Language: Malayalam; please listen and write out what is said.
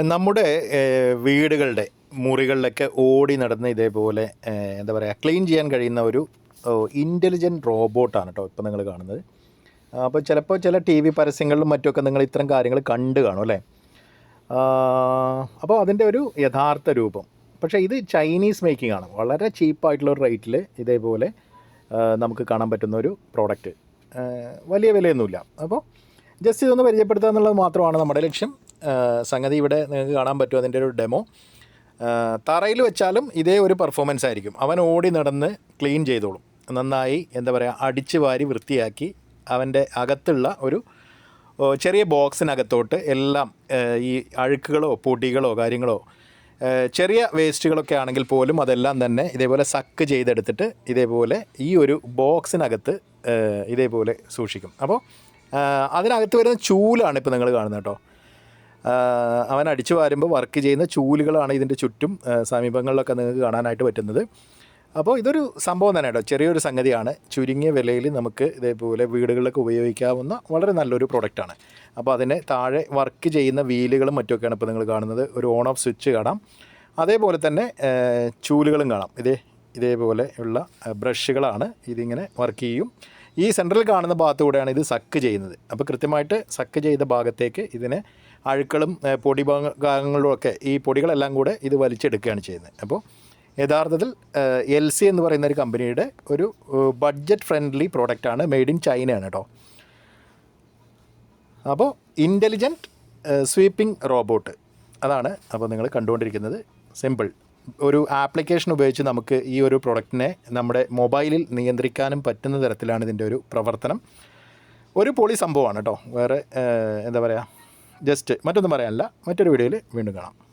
നമ്മുടെ വീടുകളുടെ മുറികളിലൊക്കെ ഓടി നടന്ന് ഇതേപോലെ എന്താ പറയുക ക്ലീൻ ചെയ്യാൻ കഴിയുന്ന ഒരു ഇന്റലിജന്റ് റോബോട്ടാണ് കേട്ടോ ഇപ്പോൾ നിങ്ങൾ കാണുന്നത്. അപ്പോൾ ചിലപ്പോൾ ചില ടി വി പരസ്യങ്ങളിലും മറ്റുമൊക്കെ നിങ്ങൾ ഇത്തരം കാര്യങ്ങൾ കണ്ടു കാണും അല്ലേ? അപ്പോൾ അതിന്റെ ഒരു യഥാർത്ഥ രൂപം. പക്ഷേ ഇത് ചൈനീസ് മേക്കിംഗ് ആണ്. വളരെ ചീപ്പായിട്ടുള്ള ഒരു റേറ്റിൽ ഇതേപോലെ നമുക്ക് കാണാൻ പറ്റുന്ന ഒരു പ്രോഡക്റ്റ് വലിയ വിലയൊന്നുമില്ല. അപ്പോൾ ജസ്റ്റ് ഇതൊന്ന് പരിചയപ്പെടുത്തുക എന്നുള്ളത് മാത്രമാണ് നമ്മുടെ ലക്ഷ്യം. സംഗതി ഇവിടെ നിങ്ങൾക്ക് കാണാൻ പറ്റും അതിന്റെ ഒരു ഡെമോ. തറയിൽ വെച്ചാലും ഇതേ ഒരു പെർഫോമൻസ് ആയിരിക്കും. അവൻ ഓടി നടന്ന് ക്ലീൻ ചെയ്തോളും. നന്നായി എന്താ പറയുക അടിച്ച് വാരി വൃത്തിയാക്കി അവന്റെ അകത്തുള്ള ഒരു ചെറിയ ബോക്സിനകത്തോട്ട് എല്ലാം ഈ അഴുക്കുകളോ പൊടികളോ കാര്യങ്ങളോ ചെറിയ വേസ്റ്റുകളൊക്കെ ആണെങ്കിൽ പോലും അതെല്ലാം തന്നെ ഇതേപോലെ സക്ക് ചെയ്തെടുത്തിട്ട് ഇതേപോലെ ഈ ഒരു ബോക്സിനകത്ത് ഇതേപോലെ സൂക്ഷിക്കും. അപ്പോൾ അതിനകത്ത് വരുന്ന ചൂലാണ് ഇപ്പോൾ നിങ്ങൾ കാണുന്നത് കേട്ടോ. അവൻ അടിച്ചു വാരുമ്പോൾ വർക്ക് ചെയ്യുന്ന ചൂലുകളാണ് ഇതിന്റെ ചുറ്റും സമീപങ്ങളിലൊക്കെ നിങ്ങൾക്ക് കാണാനായിട്ട് പറ്റുന്നത്. അപ്പോൾ ഇതൊരു സംഭവം തന്നെ കേട്ടോ. ചെറിയൊരു സംഗതിയാണ്. ചുരുങ്ങിയ വിലയിൽ നമുക്ക് ഇതേപോലെ വീടുകളിലൊക്കെ ഉപയോഗിക്കാവുന്ന വളരെ നല്ലൊരു പ്രൊഡക്റ്റാണ്. അപ്പോൾ അതിന് താഴെ വർക്ക് ചെയ്യുന്ന വീലുകളും മറ്റുമൊക്കെയാണ് ഇപ്പോൾ നിങ്ങൾ കാണുന്നത്. ഒരു ഓൺ ഓഫ് സ്വിച്ച് കാണാം. അതേപോലെ തന്നെ ചൂലുകളും കാണാം. ഇതേ ഇതേപോലെ ഉള്ള ബ്രഷുകളാണ് ഇതിങ്ങനെ വർക്ക് ചെയ്യും. ഈ സെൻട്രൽ കാണുന്ന ഭാഗത്തൂടെയാണ് ഇത് സക്ക് ചെയ്യുന്നത്. അപ്പോൾ കൃത്യമായിട്ട് സക്ക് ചെയ്ത ഭാഗത്തേക്ക് ഇതിനെ അഴുക്കളും പൊടി ഭാഗ- ഒക്കെ ഈ പൊടികളെല്ലാം കൂടെ ഇത് വലിച്ചെടുക്കുകയാണ് ചെയ്യുന്നത്. അപ്പോൾ യഥാർത്ഥത്തിൽ എൽ സി എന്ന് പറയുന്ന ഒരു കമ്പനിയുടെ ഒരു ബഡ്ജറ്റ് ഫ്രണ്ട്ലി പ്രോഡക്റ്റാണ് മെയ്ഡ് ഇൻ ചൈനയാണ് കേട്ടോ അപ്പോൾ ഇന്റലിജന്റ് സ്വീപ്പിംഗ് റോബോട്ട് അതാണ് അപ്പോൾ നിങ്ങൾ കണ്ടുകൊണ്ടിരിക്കുന്നത്. സിമ്പിൾ ഒരു ആപ്ലിക്കേഷൻ ഉപയോഗിച്ച് നമുക്ക് ഈ ഒരു പ്രൊഡക്റ്റിനെ നമ്മുടെ മൊബൈലിൽ നിയന്ത്രിക്കാനും പറ്റുന്ന തരത്തിലാണ് ഇതിന്റെ ഒരു പ്രവർത്തനം. ഒരു പൊളി സംഭവമാണ് കേട്ടോ. വേറെ എന്താ പറയുക ജസ്റ്റ് മറ്റൊന്നും പറയാനല്ല. മറ്റൊരു വീഡിയോയിൽ വീണ്ടും കാണാം.